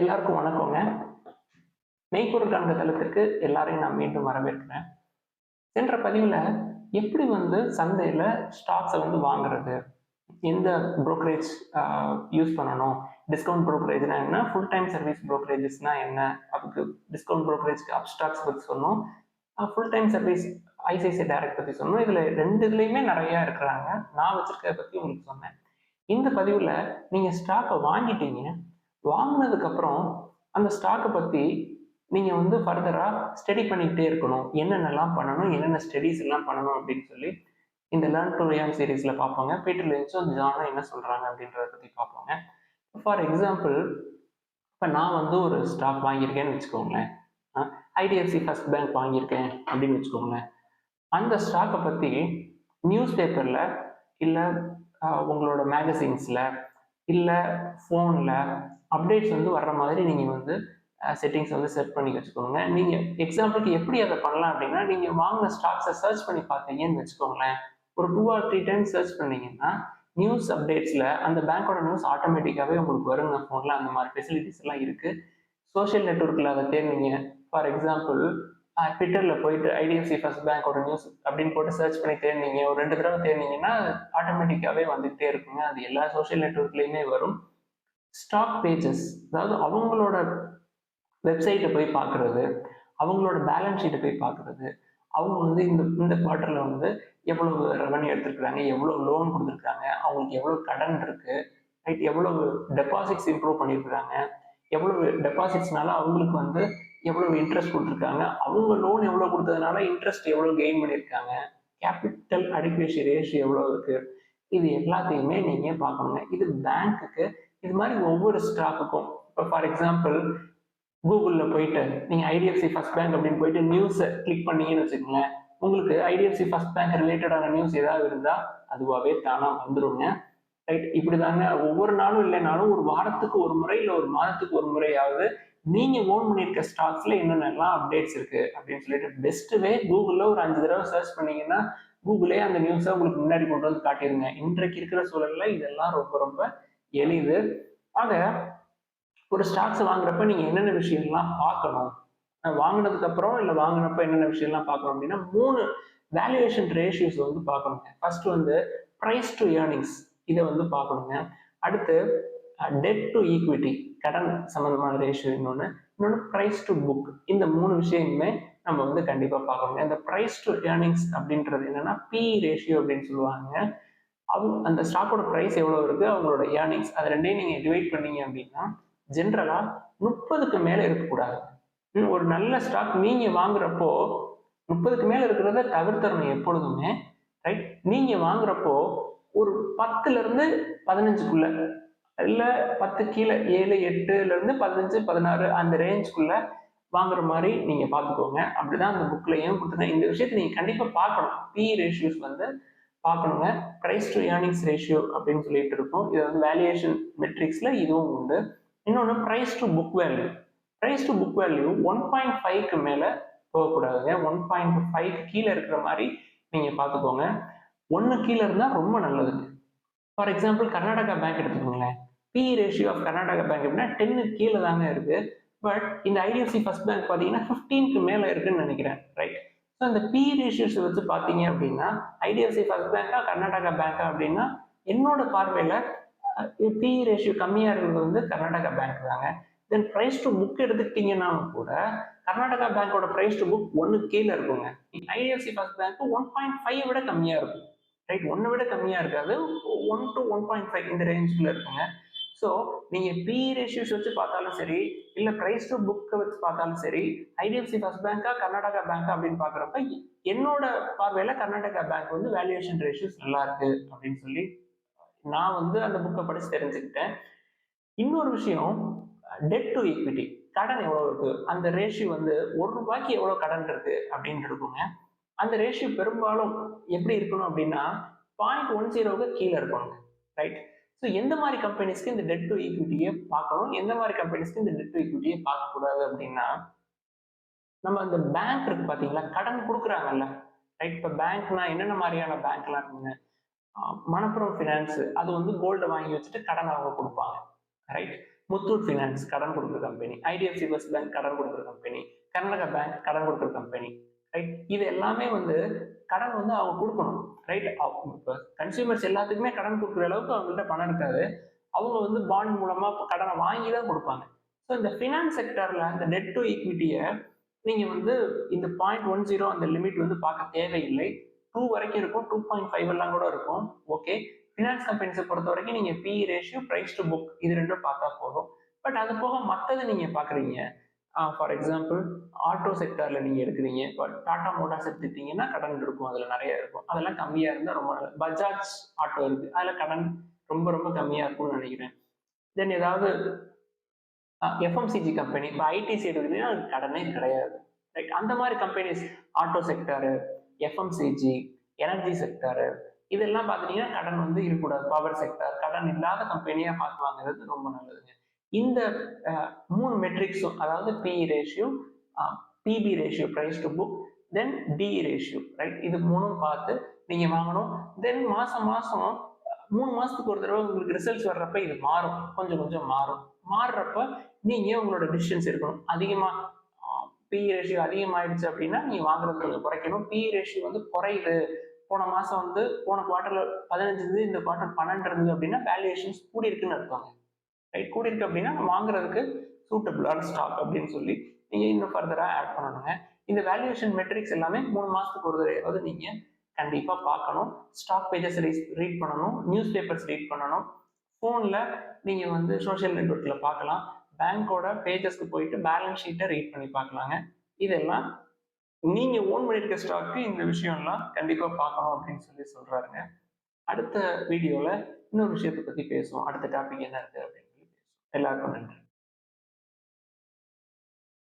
எல்லாருக்கும் வணக்கங்க. மெய்ப்பொருள் கணக்கு தளத்திற்கு எல்லாரையும் நான் மீண்டும் வரவேற்கிறேன். சென்ற பதிவில் எப்படி வந்து சந்தையில் ஸ்டாக்ஸை வந்து வாங்குறது? எந்த ப்ரோக்கரேஜ் யூஸ் பண்ணணும்? டிஸ்கவுண்ட் ப்ரோக்கரேஜ்னா என்ன? ஃபுல் டைம் சர்வீஸ் ப்ரோக்கரேஜஸ்னா என்ன? அதுக்கு டிஸ்கவுண்ட் ப்ரோக்கரேஜ்க்கு அப் ஸ்டாக்ஸ் பற்றி சொன்னோம். Full time service ICICI direct பற்றி சொன்னோம். இதில் ரெண்டு இதுலேயுமே நிறையா இருக்கிறாங்க. நான் வச்சிருக்கிறத பற்றி உங்களுக்கு சொன்னேன். இந்த பதிவில் நீங்கள் ஸ்டாக்கை வாங்கிட்டீங்க. வாங்கினதுக்கப்புறம் அந்த ஸ்டாக்கை பற்றி நீங்கள் வந்து ஃபர்தராக ஸ்டடி பண்ணிக்கிட்டே இருக்கணும். என்னென்னலாம் பண்ணணும்? என்னென்ன ஸ்டடீஸ் எல்லாம் பண்ணணும்? அப்படின்னு சொல்லி இந்த லேர்ன் டு ரியான் சீரீஸில் பார்ப்போங்க. பீட்டர் லின்ச்சும் ஜானும் என்ன சொல்கிறாங்க அப்படின்றத பற்றி பார்ப்போங்க. ஃபார் எக்ஸாம்பிள் இப்போ நான் வந்து ஒரு ஸ்டாக் வாங்கியிருக்கேன்னு வச்சுக்கோங்களேன். ஐடிஎஃப்சி ஃபர்ஸ்ட் பேங்க் வாங்கியிருக்கேன் அப்படின்னு வச்சுக்கோங்களேன். அந்த ஸ்டாக்கை பற்றி நியூஸ் பேப்பரில் இல்லை உங்களோட மேகசின்ஸில் இல்லை ஃபோனில் அப்டேட்ஸ் வந்து வர்ற மாதிரி நீங்கள் வந்து செட்டிங்ஸ் வந்து செட் பண்ணி வச்சுக்கோங்க. நீங்கள் எக்ஸாம்பிளுக்கு எப்படி அதை பண்ணலாம் அப்படின்னா நீங்கள் வாங்கின ஸ்டாக்ஸை சர்ச் பண்ணி பார்த்தீங்கன்னு வச்சுக்கோங்களேன். ஒரு two or three times search பண்ணீங்கன்னா நியூஸ் அப்டேட்ஸில் அந்த பேங்க்கோட நியூஸ் ஆட்டோமேட்டிக்காகவே உங்களுக்கு வருங்க ஃபோனில் அந்த மாதிரி ஃபெசிலிட்டிஸ் எல்லாம் இருக்குது சோஷியல் நெட்ஒர்க்கில் அதை தேர்ந்தீங்க ஃபார் எக்ஸாம்பிள் ட்விட்டரில் போயிட்டு ஐடிஎஃப்சி ஃபர்ஸ்ட் பேங்க்கோட நியூஸ் அப்படின்னு போட்டு சர்ச் பண்ணி தேர்ந்தீங்க ஒரு ரெண்டு தடவை தேர்ந்தீங்கன்னா ஆட்டோமேட்டிக்காகவே வந்துகிட்டே இருக்குங்க. அது எல்லா சோஷியல் நெட்ஒர்க்லேயுமே வரும். ஸ்டாக் பேஜஸ் அதாவது அவங்களோட வெப்சைட்டை போய் பார்க்குறது அவங்களோட பேலன்ஸ் ஷீட்டை போய் பார்க்குறது அவங்க வந்து இந்த இந்த குவார்ட்டரில் வந்து எவ்வளவு ரெவன்யூ எடுத்துருக்குறாங்க எவ்வளோ லோன் கொடுத்துருக்காங்க அவங்களுக்கு எவ்வளோ கடன் இருக்குது ரைட் எவ்வளோ டெபாசிட்ஸ் இம்ப்ரூவ் பண்ணியிருக்கிறாங்க எவ்வளவு டெபாசிட்ஸ்னால அவங்களுக்கு வந்து எவ்வளவு இன்ட்ரெஸ்ட் கொடுத்துருக்காங்க? அவங்க லோன் எவ்வளோ கொடுத்ததுனால இன்ட்ரெஸ்ட் எவ்வளோ கெயின் பண்ணியிருக்காங்க? கேபிட்டல் அடிக்குவேஷன் ரேஷியோ எவ்வளோ இருக்குது இது எல்லாத்தையுமே நீங்கள் பார்க்கணுங்க. இது பேங்க்குக்கு இது மாதிரி ஒவ்வொரு ஸ்டாக்குக்கும் இப்போ ஃபார் எக்ஸாம்பிள் கூகுளில் போயிட்டு நீங்கள் ஐடிஎஃப்சி ஃபர்ஸ்ட் பேங்க் அப்படின்னு போயிட்டு நியூஸை கிளிக் பண்ணீங்கன்னு வச்சுக்கோங்களேன். உங்களுக்கு ஐடிஎஃப்சி ஃபர்ஸ்ட் பேங்க் ரிலேட்டடான நியூஸ் ஏதாவது இருந்தால் அதுவாகவே தானாக வந்துடுங்க ரைட் இப்படி தாங்க ஒவ்வொரு நாளும் இல்லைனாலும் ஒரு வாரத்துக்கு ஒரு முறை இல்லை ஒரு மாதத்துக்கு ஒரு முறையாவது நீங்கள் ஓன் பண்ணியிருக்க ஸ்டாக்ஸில் என்னென்னலாம் அப்டேட்ஸ் இருக்குது அப்படின்னு சொல்லிட்டு பெஸ்ட் வே கூகுளில் ஒரு அஞ்சு தடவை சர்ச் பண்ணீங்கன்னா கூகுளே அந்த நியூஸை உங்களுக்கு முன்னாடி கொண்டு வந்து காட்டிடுங்க இன்றைக்கு இருக்கிற சூழலில் இதெல்லாம் ரொம்ப ரொம்ப எளிது. ஆக ஒரு ஸ்டாக்ஸ் வாங்குறப்ப நீங்கள் என்னென்ன விஷயம்லாம் பார்க்கணும்? வாங்கினதுக்கு அப்புறம் இல்லை வாங்கினப்ப என்னென்ன விஷயம்லாம் பார்க்கணும் அப்படின்னா மூணு வேல்யூவேஷன் ரேஷியோஸ் வந்து பார்க்கணுங்க ஃபர்ஸ்ட் வந்து ப்ரைஸ் டு ஏர்னிங்ஸ் இதை வந்து பார்க்கணுங்க. அடுத்து டெட் டு ஈக்விட்டி கடன் சம்மந்தமான ரேஷியோ இன்னொன்று இன்னொன்று ப்ரைஸ் டு புக் இந்த மூணு விஷயமுமே நம்ம வந்து கண்டிப்பாக பார்க்கணுங்க. இந்த ப்ரைஸ் டு ஏர்னிங்ஸ் அப்படின்றது என்னன்னா பி ரேஷியோ அப்படின்னு சொல்லுவாங்க. அவங்க அந்த ஸ்டாக்கோட ப்ரைஸ் எவ்வளோ இருக்குது அவங்களோட ஏர்னிங்ஸ் அது ரெண்டையும் நீங்கள் டிவைட் பண்ணீங்க அப்படின்னா ஜென்ரலாக முப்பதுக்கு மேலே இருக்கக்கூடாது. ஒரு நல்ல ஸ்டாக் நீங்கள் வாங்குறப்போ முப்பதுக்கு மேலே இருக்கிறத தவிர்த்தரணும் எப்பொழுதுமே ரைட் நீங்கள் வாங்குறப்போ ஒரு பத்துலேருந்து பதினஞ்சுக்குள்ள. இல்லை பத்து கீழே ஏழு எட்டுலேருந்து பதினஞ்சு பதினாறு அந்த ரேஞ்சுக்குள்ள வாங்குற மாதிரி நீங்கள் பார்த்துக்கோங்க அப்படிதான் அந்த புக்லையும் கொடுத்துருங்க இந்த விஷயத்தை நீங்கள் கண்டிப்பாக பார்க்கணும். பி ரேஷியோஸ் வந்து பார்க்கணுங்க. ப்ரைஸ் டு ஏர்னிங்ஸ் ரேஷியோ அப்படின்னு சொல்லிட்டு இருக்கோம். இது வந்து வேல்யூவேஷன் மெட்ரிக்ஸில் இதுவும் உண்டு. இன்னொன்று price to book value price to book value one point ஃபைவ்க்கு மேலே போகக்கூடாதுங்க. ஒன் பாயிண்ட் ஃபைவ்க்கு கீழே இருக்கிற மாதிரி நீங்கள் பார்த்துக்கோங்க ஒன்று கீழே இருந்தால் ரொம்ப நல்லதுங்க ஃபார் எக்ஸாம்பிள் கர்நாடகா பேங்க் எடுத்துக்கோங்களேன். P ratio of Karnataka bank அப்படின்னா டென்னு கீழே தாங்க இருக்குது பட் இந்த ஐடிஎஃப்சி ஃபர்ஸ்ட் பேங்க் பார்த்தீங்கன்னா ஃபிஃப்டீனுக்கு மேலே இருக்குன்னு நினைக்கிறேன். ரைட் ஸோ இந்த பி ரேஷியோஸ் வச்சு பார்த்தீங்க அப்படின்னா ஐடிஎஃப்சி ஃபர்ஸ்ட் பேங்க்கா கர்நாடகா பேங்க்கா அப்படின்னா என்னோட பார்வையில் பி ரேஷியோ கம்மியாக இருக்கிறது வந்து கர்நாடகா பேங்க் தாங்க. தென் ப்ரைஸ் டு புக் எடுத்துக்கிட்டிங்கன்னாலும் கூட கர்நாடகா பேங்கோட ப்ரைஸ் டு புக் ஒன்று கீழே இருக்குங்க. IDFC first bank one point five விட கம்மியாக இருக்கும். ரைட் ஒன்றை விட கம்மியாக இருக்காது. One to one point five இந்த ரேஞ்சுக்குள்ள இருக்குங்க. ஸோ நீங்கள் பி ரேஷியோஸ் வச்சு பார்த்தாலும் சரி இல்லை ப்ரைஸ் டு புக்கை வச்சு பார்த்தாலும் சரி ஐடிஎஃப்சி ஃபர்ஸ்ட் பேங்க்கா கர்நாடகா பேங்க்கா அப்படின்னு பார்க்குறப்ப என்னோட பார்வையில் கர்நாடகா பேங்க் வந்து வேல்யூவேஷன் ரேஷியோஸ் நல்லா இருக்கு அப்படின்னு சொல்லி நான் வந்து அந்த புக்கை படித்து தெரிஞ்சுக்கிட்டேன். இன்னொரு விஷயம் டெட் டு ஈக்விட்டி கடன் எவ்வளோ இருக்கு? அந்த ரேஷியோ வந்து ஒரு ரூபாய்க்கு எவ்வளோ கடன் இருக்கு அப்படின்னு இருக்குங்க. அந்த ரேஷியோ பெரும்பாலும் எப்படி இருக்கணும் அப்படின்னா பாயிண்ட் ஒன் ஜீரோவுக்கு கீழே இருக்கணுங்க ரைட் ஸோ எந்த மாதிரி கம்பெனிஸ்க்கு இந்த டெட் டு ஈக்விட்டியை பார்க்கணும்? எந்த மாதிரி கம்பெனிஸ்க்கு இந்த டெட் டு ஈக்விட்டியை பார்க்கக்கூடாது அப்படின்னா நம்ம இந்த பேங்க் இருக்கு பார்த்தீங்களா? கடன் கொடுக்குறாங்கல்ல ரைட் இப்போ பேங்க்னா என்னென்ன மாதிரியான பேங்க்லாம் இருக்குங்க? மணப்புறம் ஃபினான்ஸ் அது வந்து கோல்டை வாங்கி வச்சுட்டு கடன் அவங்க கொடுப்பாங்க ரைட் முத்தூட் ஃபினான்ஸ் கடன் கொடுக்குற கம்பெனி ஐடிஎஃப்சி பஸ் பேங்க் கடன் கொடுக்குற கம்பெனி கர்நாடகா பேங்க் கடன் கொடுக்குற கம்பெனி ரைட் இது எல்லாமே வந்து கடன் வந்து அவங்க கொடுக்கணும் ரைட் இப்போ கன்சியூமர்ஸ் எல்லாத்துக்குமே கடன் கொடுக்குற அளவுக்கு அவங்கள்ட்ட பணம் இருக்காது. அவங்க வந்து பாண்ட் மூலமா கடனை வாங்கி தான் கொடுப்பாங்க. ஸோ இந்த ஃபினான்ஸ் செக்டர்ல அந்த நெட் டு ஈக்விட்டியை நீங்க வந்து இந்த பாயிண்ட் ஒன் ஜீரோ அந்த லிமிட் வந்து பார்க்க தேவையில்லை. டூ வரைக்கும் இருக்கும் டூ பாயிண்ட் ஃபைவ் எல்லாம் கூட இருக்கும். ஓகே ஃபினான்ஸ் கம்பெனிஸை பொறுத்த வரைக்கும் நீங்க P ratio price to book இது ரெண்டும் பார்த்தா போதும். பட் அது போக மற்றது நீங்க பாக்குறீங்க ஃபார் எக்ஸாம்பிள் ஆட்டோ செக்டாரில் நீங்கள் எடுக்கிறீங்க. இப்போ டாடா மோட்டார்ஸ் எடுத்துட்டீங்கன்னா கடன் இருக்கும் அதில் நிறைய இருக்கும். அதெல்லாம் கம்மியாக இருந்தால் ரொம்ப நல்லது. பஜாஜ் ஆட்டோ இருக்குது அதில் கடன் ரொம்ப ரொம்ப கம்மியாக இருக்கும்னு நினைக்கிறேன். தென் ஏதாவது எஃப்எம்சிஜி கம்பெனி இப்போ ஐடிசி எடுக்கிறீங்கன்னா அது கடனே கிடையாது. ரைட் அந்த மாதிரி companies auto sector FMCG energy sector இதெல்லாம் பார்த்தீங்கன்னா கடன் வந்து இருக்கக்கூடாது. பவர் செக்டர் கடன் இல்லாத கம்பெனியாக பார்த்து வாங்குறது ரொம்ப நல்லதுங்க. இந்த மூணு மெட்ரிக்ஸும் அதாவது PE ratio PB ratio price to book then D ratio right இது மூணும் பார்த்து நீங்கள் வாங்கணும். தென் மாதம் மாதம் மூணு மாதத்துக்கு ஒரு தடவை உங்களுக்கு ரிசல்ட்ஸ் வர்றப்ப இது மாறும். கொஞ்சம் கொஞ்சம் மாறும். மாறுறப்ப நீங்கள் உங்களோட டிஸ்டன்ஸ் இருக்கணும் அதிகமாக பி ரேஷியோ அதிகமாயிடுச்சு அப்படின்னா நீங்கள் வாங்குறது கொஞ்சம் குறைக்கணும். பி ரேஷியோ வந்து குறையுது. போன மாதம் வந்து போன குவார்ட்டரில் பதினஞ்சு இந்த குவார்ட்டர் பன்னெண்டு இருந்தது அப்படின்னா வேல்யூஷன்ஸ் கூடி இருக்குன்னு அர்த்தம். ரைட் கூட இருக்கு அப்படின்னா வாங்குறதுக்கு சூட்டபிளான ஸ்டாக் அப்படின்னு சொல்லி நீங்கள் இன்னும் ஃபர்தராக ஆட் பண்ணணுங்க. இந்த வேல்யூவேஷன் மெட்ரிக்ஸ் எல்லாமே மூணு மாதத்துக்கு ஒரு தடவை நீங்கள் கண்டிப்பாக பார்க்கணும். ஸ்டாக் பேஜஸ் ரீட் பண்ணணும். நியூஸ் பேப்பர்ஸ் ரீட் பண்ணணும் ஃபோனில் நீங்கள் வந்து சோஷியல் நெட்ஒர்க்கில் பார்க்கலாம். பேங்க்கோட பேஜஸ்க்கு போயிட்டு பேலன்ஸ் ஷீட்டை ரீட் பண்ணி பார்க்கலாங்க. இதெல்லாம் நீங்கள் ஓன் பண்ணியிருக்க ஸ்டாக்கு இந்த விஷயம்லாம் கண்டிப்பாக பார்க்கணும் அப்படின்னு சொல்லி சொல்கிறாருங்க அடுத்த வீடியோவில் இன்னொரு விஷயத்தை பற்றி பேசுவோம். அடுத்த டாபிக் என்ன இருக்குது அப்படின்னு. சொல்லி பேசுவோம் எல்லாருக்கும் நன்றி